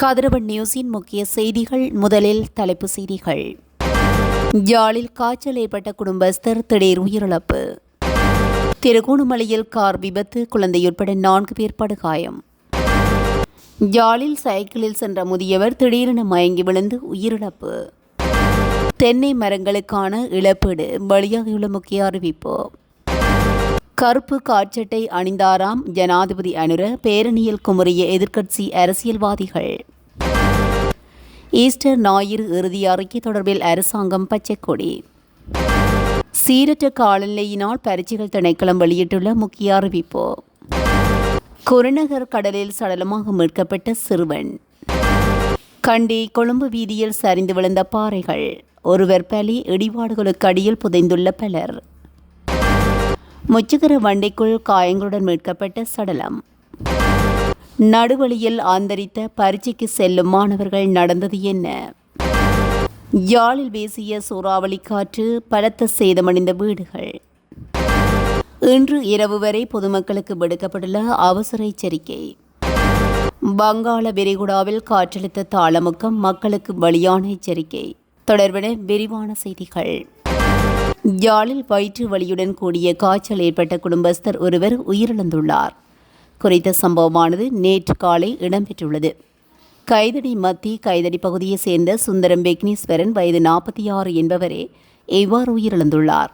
கதிரவன் நியூஸின் முக்கிய செய்திகள். முதலில் தலைப்பு செய்திகள். யாழில் காய்ச்சல் ஏற்பட்ட குடும்பஸ்தர் திடீர் உயிரிழப்பு. திருகோணமலையில் கார் விபத்து குழந்தையுட்பட நான்கு பேர் படுகாயம். யாழில் சைக்கிளில் சென்ற முதியவர் திடீரென மயங்கி விழுந்து உயிரிழப்பு. தென்னை மரங்களுக்கான இழப்பீடு வெளியாகியுள்ள முக்கிய அறிவிப்பு. கருப்பு காட்சட்டை அணிந்தாராம் ஜனாதிபதி அனுர பேரணியில் குமரிய எதிர்க்கட்சி அரசியல்வாதிகள். ஈஸ்டர் ஞாயிறு இறுதி அறிக்கை தொடர்பில் அரசாங்கம் பச்சைக்கொடி. சீரற்ற காலநிலையினால் பரீட்சைகள் திணைக்களம் வெளியிட்டுள்ள முக்கிய அறிவிப்பு. குருநகர் கடலில் சடலமாக மீட்கப்பட்ட சிறுவன். கண்டி கொழும்பு வீதியில் சரிந்து விழுந்த பாறைகள். ஒருவர் பலி இடிபாடுகளுக்கு அடியில் புதைந்துள்ள பலர். முச்சுகர வண்டிக்குள் காயங்களுடன் மீட்கப்பட்ட சடலம். நடுவழியில் ஆந்தரித்த பரீட்சைக்கு செல்லும் மாணவர்கள் நடந்தது என்ன? யாழில் வீசிய சூறாவளி காற்று பலத்த சேதமடைந்த வீடுகள். இன்று இரவு வரை பொதுமக்களுக்கு விடுக்கப்பட்டுள்ள அவசர எச்சரிக்கை. வங்காள விரிகுடாவில் காற்றழுத்த தாளமுக்கம் மக்களுக்கு வழியான எச்சரிக்கை. தொடர்பென விரிவான செய்திகள். யாழில் வயிற்று வலியுடன் கூடிய காய்ச்சல் ஏற்பட்ட குடும்பஸ்தர் ஒருவர் உயிரிழந்துள்ளார். குறித்த சம்பவமானது நேற்று காலை இடம்பெற்றுள்ளது. கைதடி மத்தி கைதடி பகுதியைச் சேர்ந்த சுந்தரம் பெக்னீஸ்வரன் வயது நாற்பத்தி ஆறு என்பவரே இவ்வாறு உயிரிழந்துள்ளார்.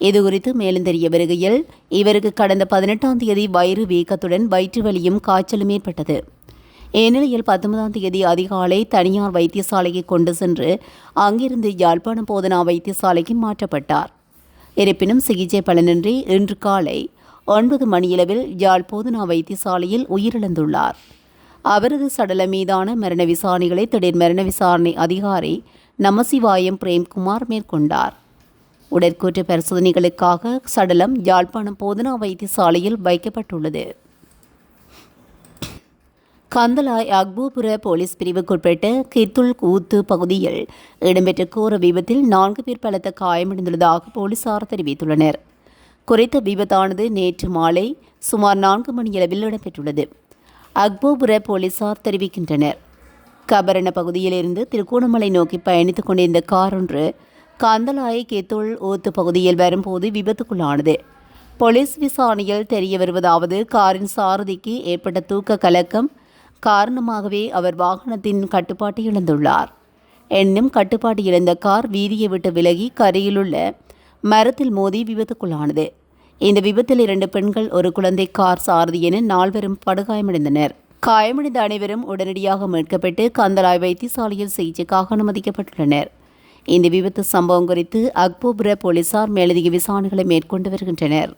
இதுகுறித்து மேலும் தெரிய வருகையில் இவருக்கு கடந்த பதினெட்டாம் தேதி வயிறு வீக்கத்துடன் வயிற்று வலியும் காய்ச்சலும் ஏற்பட்டது. இந்நிலையில் பத்தொன்பதாம் தேதி அதிகாலை தனியார் வைத்தியசாலைக்கு கொண்டு சென்று அங்கிருந்து யாழ்ப்பாணம் போதனா வைத்தியசாலைக்கு மாற்றப்பட்டார். இருப்பினும் சிகிச்சை பலனின்றி இன்று காலை ஒன்பது மணியளவில் யாழ் போதனா வைத்தியசாலையில் உயிரிழந்துள்ளார். அவரது சடலம் மீதான மரண விசாரணைகளை திடீர் மரண விசாரணை அதிகாரி நமசிவாயம் பிரேம்குமார் மேற்கொண்டார். உடற்கூற்று பரிசோதனைகளுக்காக சடலம் யாழ்ப்பாணம் போதனா வைத்தியசாலையில் வைக்கப்பட்டுள்ளது. கந்தலாய் அக்பூபுர போலீஸ் பிரிவுக்குட்பட்ட கித்துல் கூத்து பகுதியில் இடம்பெற்ற கோர விபத்தில் நான்கு பேர் பலத்த காயமடைந்துள்ளதாக போலீசார் தெரிவித்துள்ளனர். குறித்த விபத்தானது நேற்று மாலை சுமார் நான்கு மணியளவில் இடம்பெற்றுள்ளது. அக்போபுர போலீசார் தெரிவிக்கின்றனர். கபரண பகுதியிலிருந்து திருகோணமலை நோக்கி பயணித்துக் கொண்டிருந்த கார் ஒன்று கந்தலாய் கேத்துள் ஊத்து பகுதியில் வரும்போது விபத்துக்குள்ளானது. போலீஸ் விசாரணையில் தெரிய வருவதாவது காரின் சாரதிக்கு ஏற்பட்ட தூக்க கலக்கம் காரணமாகவே அவர் வாகனத்தின் கட்டுப்பாட்டை இழந்துள்ளார். என்னும் கட்டுப்பாட்டு இழந்த கார் வீதியை விட்டு விலகி கரையிலுள்ள மரத்தில் மோதி விபத்துக்குள்ளானது. இந்த விபத்தில் இரண்டு பெண்கள் ஒரு குழந்தை கார் சாரதி என நால்வரும் படுகாயமடைந்தனர். காயமடைந்த அனைவரும் உடனடியாக மீட்கப்பட்டு கந்தலாய் வைத்தியசாலையில் சிகிச்சைக்காக அனுமதிக்கப்பட்டுள்ளனர். இந்த விபத்து சம்பவம் குறித்து அக்போபுர போலீசார் மேலதிக விசாரணைகளை மேற்கொண்டு வருகின்றனர்.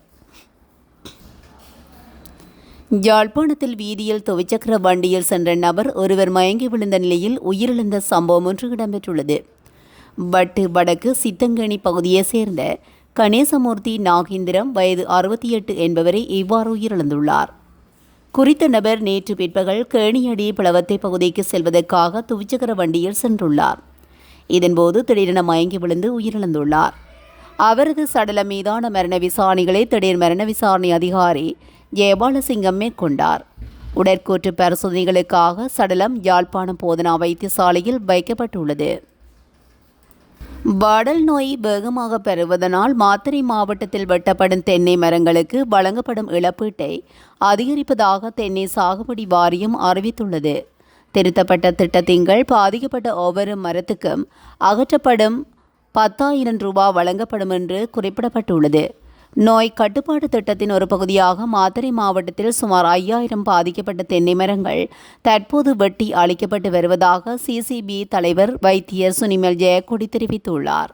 யாழ்ப்பாணத்தில் வீதியில் துவிச்சக்கர வண்டியில் சென்ற நபர் ஒருவர் மயங்கி விழுந்த நிலையில் உயிரிழந்த சம்பவம் ஒன்று இடம்பெற்றுள்ளது. வட்டு வடக்கு சித்தங்கனி பகுதியை சேர்ந்த கணேசமூர்த்தி நாகேந்திரம் வயது அறுபத்தி எட்டு என்பவரை இவ்வாறு உயிரிழந்துள்ளார். குறித்த நபர் நேற்று பிற்பகல் கேணியடி பிளவத்தை பகுதிக்கு செல்வதற்காக துவிச்சக்கர வண்டியில் சென்றுள்ளார். இதன்போது திடீரென மயங்கி விழுந்து உயிரிழந்துள்ளார். அவரது சடலம் மீதான மரண விசாரணைகளை திடீர் மரண விசாரணை அதிகாரி ஜெயபாலசிங்கம் மேற்கொண்டார். உடற்கூற்று பரிசோதனைகளுக்காக சடலம் யாழ்ப்பாணம் போதனா வைத்தியசாலையில் வைக்கப்பட்டுள்ளது. வடல் நோய் வேகமாக பெறுவதனால் மாத்தறை மாவட்டத்தில் வெட்டப்படும் தென்னை மரங்களுக்கு வழங்கப்படும் இழப்பீட்டை அதிகரிப்பதாக தென்னை சாகுபடி வாரியம் அறிவித்துள்ளது. திருத்தப்பட்ட திட்டத்தின்கள் பாதிக்கப்பட்ட ஒவ்வொரு மரத்துக்கும் அகற்றப்படும் பத்தாயிரம் ரூபாய் வழங்கப்படும் என்று குறிப்பிடப்பட்டுள்ளது. நோய் கட்டுப்பாட்டு திட்டத்தின் ஒரு பகுதியாக மாத்தறை மாவட்டத்தில் சுமார் ஐயாயிரம் பாதிக்கப்பட்ட தென்னை மரங்கள் தற்போது வெட்டி அளிக்கப்பட்டு வருவதாக சிசிபி தலைவர் வைத்தியர் சுனிமல் ஜெயக்கொடி தெரிவித்துள்ளார்.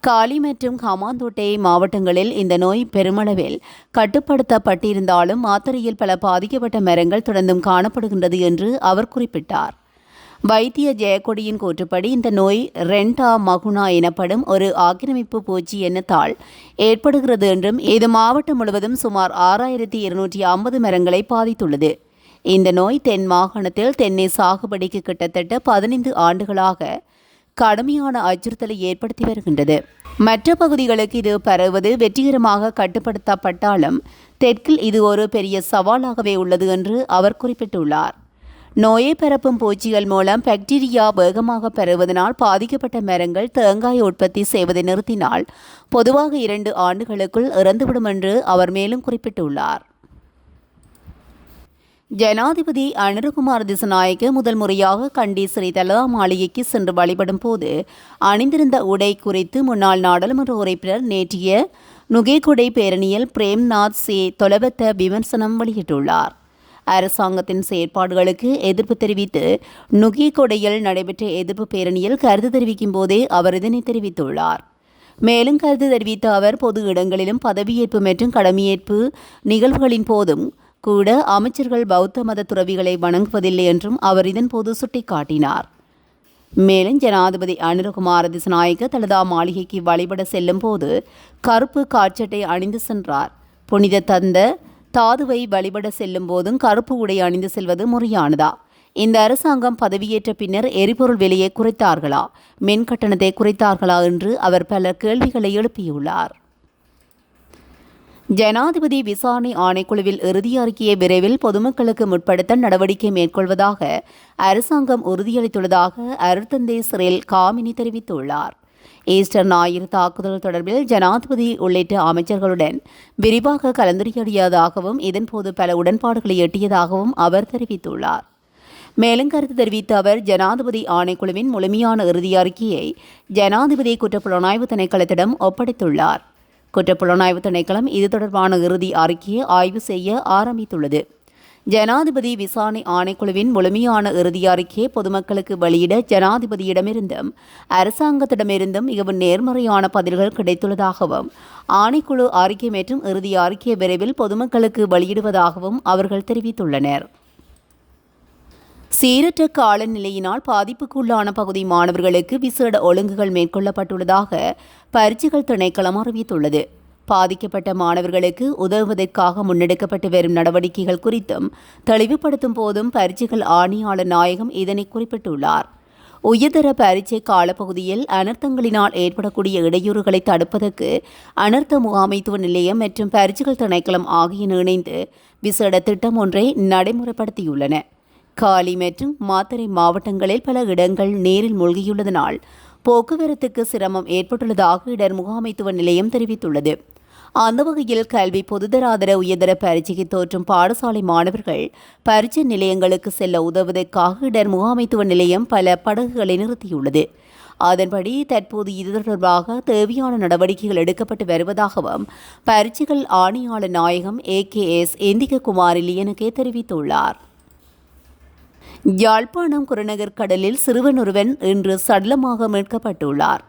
காலி மற்றும் ஹமாந்தோட்டை மாவட்டங்களில் இந்த நோய் பெருமளவில் கட்டுப்படுத்தப்பட்டிருந்தாலும் மாத்திரையில் பல பாதிக்கப்பட்ட மரங்கள் தொடர்ந்தும் காணப்படுகின்றது என்று அவர் குறிப்பிட்டார். வைத்திய ஜெயக்கொடியின் கூற்றுப்படி இந்த நோய் ரெண்டா மகுனா எனப்படும் ஒரு ஆக்கிரமிப்பு பூச்சி எண்ணத்தால் ஏற்படுகிறது என்றும் இது மாவட்டம் முழுவதும் சுமார் ஆறாயிரத்தி இருநூற்றி ஐம்பது மரங்களை பாதித்துள்ளது. இந்த நோய் தென் மாகாணத்தில் தென்னை சாகுபடிக்கு கிட்டத்தட்ட பதினைந்து ஆண்டுகளாக கடுமையான அச்சுறுத்தலை ஏற்படுத்தி வருகின்றது. மற்ற பகுதிகளுக்கு இது பரவுவது வெற்றிகரமாக கட்டுப்படுத்தப்பட்டாலும் தெற்கில் இது ஒரு பெரிய சவாலாகவே உள்ளது என்று அவர் குறிப்பிட்டுள்ளார். நோயை பரப்பும் பூச்சிகள் மூலம் பாக்டீரியா வேகமாக பரவுவதனால் பாதிக்கப்பட்ட மரங்கள் தேங்காய் உற்பத்தி செய்வதை நிறுத்தினால் பொதுவாக இரண்டு ஆண்டுகளுக்குள் இறந்துவிடும் என்று அவர் மேலும் குறிப்பிட்டுள்ளார். ஜனாதிபதி அனுரகுமார் திசநாயக்க முதல் முறையாக கண்டி ஸ்ரீ தலதா மாளிகைக்கு சென்று வழிபடும் போது அணிந்திருந்த உடை குறித்து முன்னாள் நாடாளுமன்ற உறுப்பினர் நேற்றைய நுகேகுடை பேரணியில் பிரேம்நாத் சே தொலபத்த விமர்சனம் வெளியிட்டுள்ளார். அரசாங்கத்தின் செயற்பாடுகளுக்கு எதிர்ப்பு தெரிவித்து நுகிகொடையில் நடைபெற்ற எதிர்ப்பு பேரணியில் கருத்து தெரிவிக்கும் போதே அவர் இதனை தெரிவித்துள்ளார். மேலும் கருத்து தெரிவித்த அவர் பொது இடங்களிலும் பதவியேற்பு மற்றும் கடமையேற்பு நிகழ்வுகளின் போதும் கூட அமைச்சர்கள் பௌத்த மத துறவிகளை வணங்குவதில்லை என்றும் அவர் இதன் போது சுட்டிக்காட்டினார். மேலும் ஜனாதிபதி அனுரகுமார திசநாயக்க தலதா மாளிகைக்கு வழிபட செல்லும் போது கருப்பு காட்சட்டை அணிந்து சென்றார். புனித தந்த தாதுவை வழிபட செல்லும் போதும் கருப்பு உடை அணிந்து செல்வது முறையானதா? இந்த அரசாங்கம் பதவியேற்ற பின்னர் எரிபொருள் விலையை குறைத்தார்களா? மின் கட்டணத்தை குறைத்தார்களா என்று அவர் பல கேள்விகளை எழுப்பியுள்ளார். ஜனாதிபதி விசாரணை ஆணைக்குழுவில் இறுதி அறிக்கையை விரைவில் பொதுமக்களுக்கு முற்படுத்த நடவடிக்கை மேற்கொள்வதாக அரசாங்கம் உறுதியளித்துள்ளதாக அருத்தந்தை சிறில் காமினி தெரிவித்துள்ளார். ஈஸ்டர் ஞாயிறு தாக்குதல் தொடர்பில் ஜனாதிபதி உள்ளிட்ட அமைச்சர்களுடன் விரிவாக கலந்துரையாடியதாகவும் இதன்போது பல உடன்பாடுகளை எட்டியதாகவும் அவர் தெரிவித்துள்ளார். மேலும் கருத்து தெரிவித்த அவர் ஜனாதிபதி ஆணைக்குழுவின் முழுமையான இறுதி அறிக்கையை ஜனாதிபதி குற்றப்புலனாய்வு திணைக்களத்திடம் ஒப்படைத்துள்ளார். குற்றப்புலனாய்வு திணைக்களம் இது தொடர்பான இறுதி அறிக்கையை ஆய்வு செய்ய ஆரம்பித்துள்ளது. ஜனாதிபதி விசாரணை ஆணைக்குழுவின் முழுமையான இறுதி அறிக்கையை பொதுமக்களுக்கு வெளியிட ஜனாதிபதியிடமிருந்தும் அரசாங்கத்திடமிருந்தும் மிகவும் நேர்மறையான பதில்கள் கிடைத்துள்ளதாகவும் ஆணைக்குழு அறிக்கை மற்றும் இறுதி அறிக்கை விரைவில் பொதுமக்களுக்கு வெளியிடுவதாகவும் அவர்கள் தெரிவித்துள்ளனர். சீரற்ற காலநிலையினால் பாதிப்புக்குள்ளான பகுதி மாணவர்களுக்கு விசேட ஒழுங்குகள் மேற்கொள்ளப்பட்டுள்ளதாக பரீட்சைகள் திணைக்களம் அறிவித்துள்ளது. பாதிக்கப்பட்ட மாணவர்களுக்கு உதவுவதற்காக முன்னெடுக்கப்பட்டு வரும் நடவடிக்கைகள் குறித்தும் தெளிவுபடுத்தும் போதும் பரீட்சைகள் ஆணையாளர் நாயகம் இதனை குறிப்பிட்டுள்ளார். உயர்தர பரீட்சை காலப்பகுதியில் அனர்த்தங்களினால் ஏற்படக்கூடிய இடையூறுகளை தடுப்பதற்கு அனர்த்த முகாமைத்துவ நிலையம் மற்றும் பரீட்சைகள் திணைக்களம் ஆகியன இணைந்து விசேட திட்டம் ஒன்றை நடைமுறைப்படுத்தியுள்ளன. காலி மற்றும் மாத்தறை மாவட்டங்களில் பல இடங்கள் நீரில் மூழ்கியுள்ளதனால் போக்குவரத்துக்கு சிரமம் ஏற்பட்டுள்ளதாக இடர் முகாமைத்துவ நிலையம் தெரிவித்துள்ளது. அந்த வகையில் கல்வி பொதுதராதர உயர்தர பரீட்சைக்கு தோற்றும் பாடசாலை மாணவர்கள் பரீட்சை நிலையங்களுக்கு செல்ல உதவுவதற்காக இடர் முகாமைத்துவ நிலையம் பல படகுகளை நிறுத்தியுள்ளது. அதன்படி தற்போது இது தொடர்பாக தேவையான நடவடிக்கைகள் எடுக்கப்பட்டு வருவதாகவும் பரீட்சைகள் ஆணையாளர் நாயகம் ஏ கே எஸ் இந்திக இலியனுக்கே தெரிவித்துள்ளார். யாழ்ப்பாணம் குருநகர் கடலில் சிறுவன் ஒருவன் இன்று சடலமாக மீட்கப்பட்டுள்ளார்.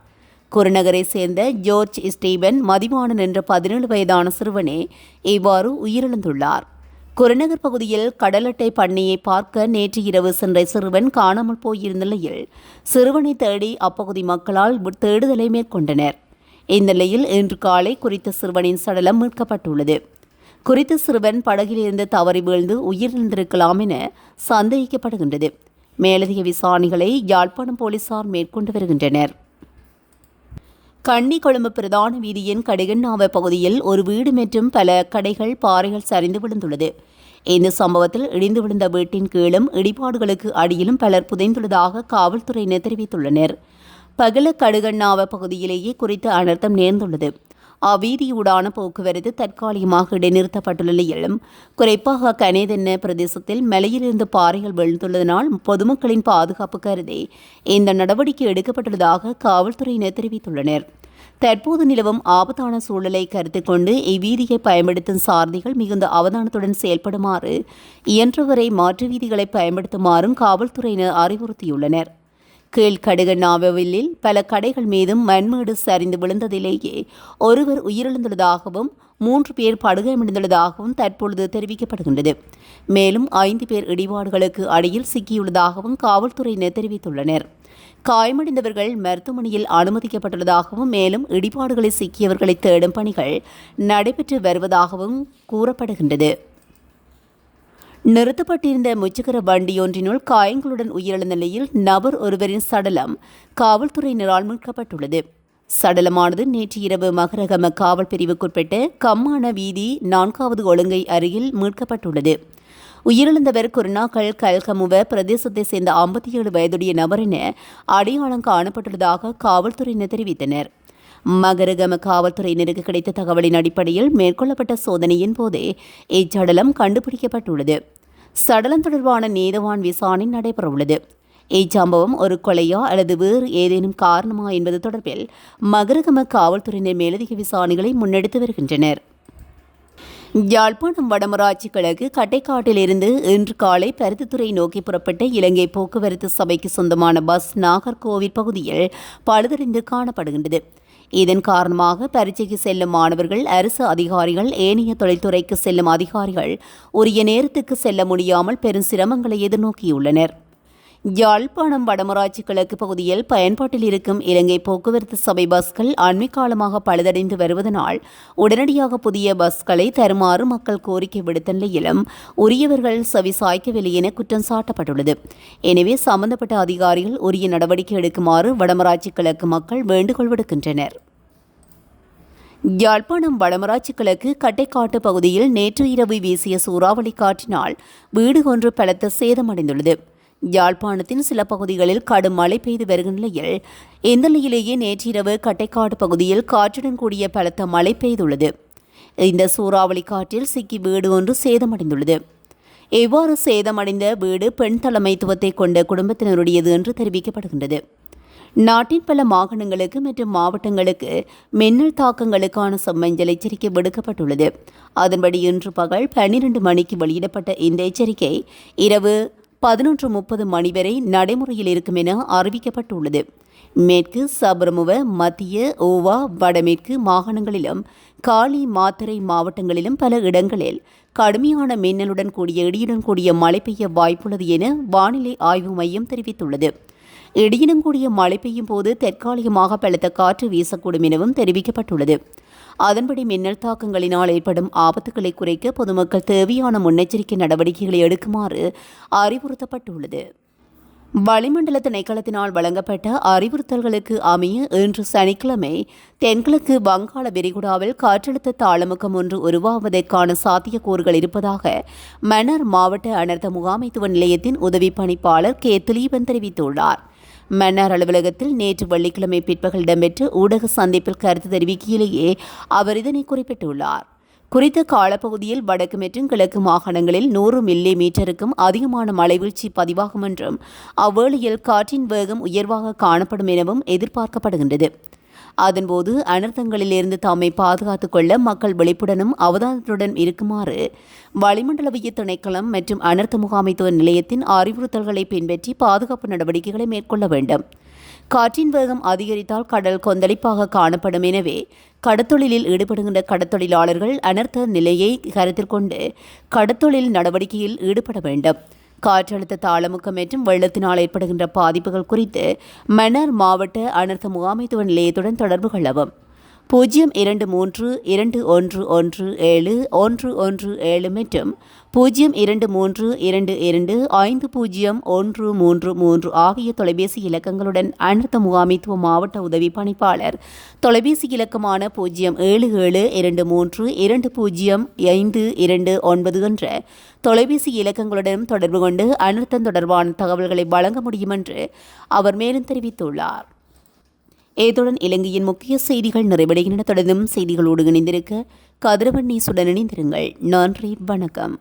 குருநகரை சேர்ந்த ஜோர்ஜ் ஸ்டீவன் மதிவாணன் என்ற பதினேழு வயதான சிறுவனே இவ்வாறு உயிரிழந்துள்ளார். குருநகர் பகுதியில் கடலட்டை பண்ணையை பார்க்க நேற்று இரவு சென்ற சிறுவன் காணாமல் போயிருந்த நிலையில் சிறுவனை தேடி அப்பகுதி மக்களால் தேடுதலை மேற்கொண்டனர். இந்நிலையில் இன்று காலை குறித்த சிறுவனின் சடலம் மீட்கப்பட்டுள்ளது. குறித்த சிறுவன் படகிலிருந்து தவறி வீழ்ந்து உயிரிழந்திருக்கலாம் என சந்தேகிக்கப்படுகின்றது. மேலதிக விசாரணைகளை யாழ்ப்பாணம் போலீசார் மேற்கொண்டு வருகின்றனர். கண்ணி கொழும்பு பிரதான வீதியின் கடிகண்ணாவ பகுதியில் ஒரு வீடு மற்றும் பல கடைகள் பாறைகள் சரிந்து விழுந்துள்ளது. இந்த சம்பவத்தில் இடிந்து விழுந்த வீட்டின் கீழும் இடிபாடுகளுக்கு அடியிலும் பலர் புதைந்துள்ளதாக காவல்துறையினர் தெரிவித்துள்ளனர். பகல கடுகண்ணாவ பகுதியிலேயே குறித்த அனர்த்தம் நேர்ந்துள்ளது. அவ்வீதியூடான போக்குவரத்து தற்காலிகமாக இடைநிறுத்தப்பட்டுள்ள நிலையிலும் குறிப்பாக கனேதென்ன பிரதேசத்தில் மலையிலிருந்து பாறைகள் விழுந்துள்ளதனால் பொதுமக்களின் பாதுகாப்பு கருதி இந்த நடவடிக்கை எடுக்கப்பட்டுள்ளதாக காவல்துறையினர் தெரிவித்துள்ளனர். தற்போது நிலவும் ஆபத்தான சூழலை கருத்தில் கொண்டு இவ்வீதியை பயன்படுத்தும் சாரதிகள் மிகுந்த அவதானத்துடன் செயல்படுமாறு இயன்றவரை மாற்று வீதிகளை பயன்படுத்துமாறும் காவல்துறையினர் அறிவுறுத்தியுள்ளனர். கீழ்கடுக கீழ்கடுகண்ணாவில் பல கடைகள் மீதும் மண்மேடு சரிந்து விழுந்ததிலேயே ஒருவர் உயிரிழந்துள்ளதாகவும் மூன்று பேர் படுகாயமடைந்துள்ளதாகவும் தற்பொழுது தெரிவிக்கப்படுகின்றது. மேலும் ஐந்து பேர் இடிபாடுகளுக்கு அடியில் சிக்கியுள்ளதாகவும் காவல்துறையினர் தெரிவித்துள்ளனர். காயமடைந்தவர்கள் மருத்துவமனையில் அனுமதிக்கப்பட்டுள்ளதாகவும் மேலும் இடிபாடுகளை சிக்கியவர்களை தேடும் பணிகள் நடைபெற்று வருவதாகவும் கூறப்படுகின்றது. நிறுத்தப்பட்டிருந்த முச்சக்கர வண்டியொன்றினுள் காயங்களுடன் உயிரிழந்த நிலையில் நபர் ஒருவரின் சடலம் காவல்துறையினரால் மீட்கப்பட்டுள்ளது. சடலமானது நேற்று இரவு மகரகம காவல் பிரிவுக்குட்பட்ட கம்மான வீதி நான்காவது ஒழுங்கை அருகில் மீட்கப்பட்டுள்ளது. உயிரிழந்தவர் குருணாக்கள் கல்கமுவ பிரதேசத்தை சேர்ந்த ஐம்பத்தி ஏழு வயதுடைய நபர் என அடையாளம் காணப்பட்டுள்ளதாக காவல்துறையினர் தெரிவித்தனர். மகரகம காவல்துறையினருக்கு கிடைத்த தகவலின் அடிப்படையில் மேற்கொள்ளப்பட்ட சோதனையின் போதே இச்சடலம் கண்டுபிடிக்கப்பட்டுள்ளது. சடலம் தொடர்பான நீதவான் விசாரணை நடைபெறவுள்ளது. இச்சம்பவம் ஒரு கொலையா அல்லது வேறு ஏதேனும் காரணமா என்பது தொடர்பில் மகரகம காவல்துறையினர் மேலதிக விசாரணைகளை முன்னெடுத்து வருகின்றனர். யாழ்ப்பாணம் வடமராட்சி கிழக்கு கட்டைக்காட்டிலிருந்து இன்று காலை பருத்தித்துறை நோக்கி புறப்பட்ட இலங்கை போக்குவரத்து சபைக்கு சொந்தமான பஸ் நாகர்கோவில் பகுதியில் பழுதடைந்து காணப்படுகின்றது. இதன் காரணமாக பரீட்சைக்கு செல்லும் மாணவர்கள் அரசு அதிகாரிகள் ஏனைய தொழில்துறைக்கு செல்லும் அதிகாரிகள் உரிய நேரத்துக்கு செல்ல முடியாமல் பெரும் சிரமங்களை எதிர்நோக்கியுள்ளனர். யாழ்ப்பாணம் வடமராட்சி கிழக்கு பகுதியில் பயன்பாட்டில் இருக்கும் இலங்கை போக்குவரத்து சபை பஸ்கள் அண்மைக்காலமாக பழுதடைந்து வருவதனால் உடனடியாக புதிய பஸ்களை தருமாறு மக்கள் கோரிக்கை விடுத்த நிலையிலும் உரியவர்கள் செவி சாய்க்கவில்லை என குற்றம் சாட்டப்பட்டுள்ளது. எனவே சம்பந்தப்பட்ட அதிகாரிகள் உரிய நடவடிக்கை எடுக்குமாறு வடமராட்சி கிழக்கு மக்கள் வேண்டுகோள் விடுக்கின்றனர். யாழ்ப்பாணம் வடமராட்சி கிழக்கு கட்டைக்காட்டு பகுதியில் நேற்று இரவு வீசிய சூறாவளி காற்றினால் வீடு ஒன்று பலத்த சேதமடைந்துள்ளது. யாழ்ப்பாணத்தின் சில பகுதிகளில் கடும் மழை பெய்து வருகின்ற நிலையில் இந்த நிலையிலேயே நேற்றிரவு கட்டைக்காடு பகுதியில் காற்றுடன் கூடிய பலத்த மழை பெய்துள்ளது. இந்த சூறாவளி காற்றில் சிக்கி வீடு ஒன்று சேதமடைந்துள்ளது. எவ்வாறு சேதமடைந்த வீடு பெண் தலைமைத்துவத்தை கொண்ட குடும்பத்தினருடையது என்று தெரிவிக்கப்படுகின்றது. நாட்டின் பல மாகாணங்களுக்கு மற்றும் மாவட்டங்களுக்கு மின்னல் தாக்கங்களுக்கான சம்மஞ்சல் எச்சரிக்கை விடுக்கப்பட்டுள்ளது. அதன்படி இன்று பகல் பன்னிரண்டு மணிக்கு வெளியிடப்பட்ட இந்த எச்சரிக்கை இரவு பதினொன்று முப்பது மணி வரை நடைமுறையில் இருக்கும் என அறிவிக்கப்பட்டுள்ளது. மேற்கு சபரமுவ மத்திய ஓவா வடமேற்கு மாகாணங்களிலும் காலி மாத்தரை மாவட்டங்களிலும் பல இடங்களில் கடுமையான மின்னலுடன் கூடிய இடியுடன் கூடிய மழை பெய்ய வாய்ப்புள்ளது என வானிலை ஆய்வு மையம் தெரிவித்துள்ளது. இடியுடன் கூடிய மழை பெய்யும் போது தற்காலிகமாக பலத்த காற்று வீசக்கூடும் எனவும் தெரிவிக்கப்பட்டுள்ளது. அதன்படி மின்னல் தாக்கங்களினால் ஏற்படும் ஆபத்துக்களை குறைக்க பொதுமக்கள் தேவையான முன்னெச்சரிக்கை நடவடிக்கைகளை எடுக்குமாறு அறிவுறுத்தப்பட்டுள்ளது. வளிமண்டல திணைக்களத்தினால் வழங்கப்பட்ட அறிவுறுத்தல்களுக்கு அமைய இன்று சனிக்கிழமை தென்கிழக்கு வங்காள விரிகுடாவில் காற்றழுத்த தாளமுக்கம் ஒன்று உருவாவதற்கான சாத்தியக்கூறுகள் இருப்பதாக மன்னர் மாவட்ட அனர்த்த முகாமைத்துவ நிலையத்தின் உதவி பணிப்பாளர் கே. திலீபன் தெரிவித்துள்ளார். மன்னார் அலுவலகத்தில் நேற்று வெள்ளிக்கிழமை பிற்பகல் இடம்பெற்ற ஊடக சந்திப்பில் கருத்து தெரிவிக்கையிலேயே அவர் இதனை குறிப்பிட்டுள்ளார். குறித்த காலப்பகுதியில் வடக்கு மற்றும் கிழக்கு மாகாணங்களில் நூறு மில்லி மீட்டருக்கும் அதிகமான மழைவீழ்ச்சி பதிவாகும் என்றும் அவ்வேளையில் காற்றின் வேகம் உயர்வாக காணப்படும் எனவும் எதிர்பார்க்கப்படுகின்றது. அதன்போது அனர்த்தங்களிலிருந்து தம்மை பாதுகாத்துக் கொள்ள மக்கள் விழிப்புடனும் அவதானத்துடன் இருக்குமாறு வளிமண்டலவிய திணைக்களம் மற்றும் அனர்த்த முகாமைத்துவ நிலையத்தின் அறிவுறுத்தல்களை பின்பற்றி பாதுகாப்பு நடவடிக்கைகளை மேற்கொள்ள வேண்டும். காற்றின் வேகம் அதிகரித்தால் கடல் கொந்தளிப்பாக காணப்படும். எனவே கடத்தொழிலில் ஈடுபடுகின்ற கடத்தொழிலாளர்கள் அனர்த்த நிலையை கருத்தில் கொண்டு கடத்தொழில் நடவடிக்கையில் ஈடுபட வேண்டும். காற்றழுத்த தாளமுக்கம் மற்றும் வெள்ளத்தினால் ஏற்படுகின்ற பாதிப்புகள் குறித்து மன்னார் மாவட்ட அனர்த்த முகாமைத்துவ நிலையத்துடன் தொடர்பு கொள்ளவும். பூஜ்ஜியம் இரண்டு மூன்று இரண்டு ஒன்று ஒன்று ஏழு ஒன்று ஒன்று ஏழு மற்றும் பூஜ்ஜியம் இரண்டு மூன்று இரண்டு இரண்டு ஐந்து பூஜ்ஜியம் ஒன்று மூன்று மூன்று ஆகிய தொலைபேசி இலக்கங்களுடன் அனர்த்த முகாமைத்துவ மாவட்ட உதவி பணிப்பாளர். தொலைபேசி இலக்கமான பூஜ்ஜியம் ஏழு ஏழு இரண்டு மூன்று இரண்டு பூஜ்ஜியம் ஐந்து இரண்டு ஒன்பது என்ற தொலைபேசி இலக்கங்களுடன் தொடர்பு கொண்டு அனர்த்தம் தொடர்பான தகவல்களை வழங்க முடியும் என்று அவர் மேலும் தெரிவித்துள்ளார். ஏதுடன் இலங்கையின் முக்கிய செய்திகள் நிறைவடைகின்றன. தொடர்ந்தும் செய்திகளோடு இணைந்திருக்க கதிரவண்ணீசுடன் இணைந்திருங்கள். நன்றி வணக்கம்.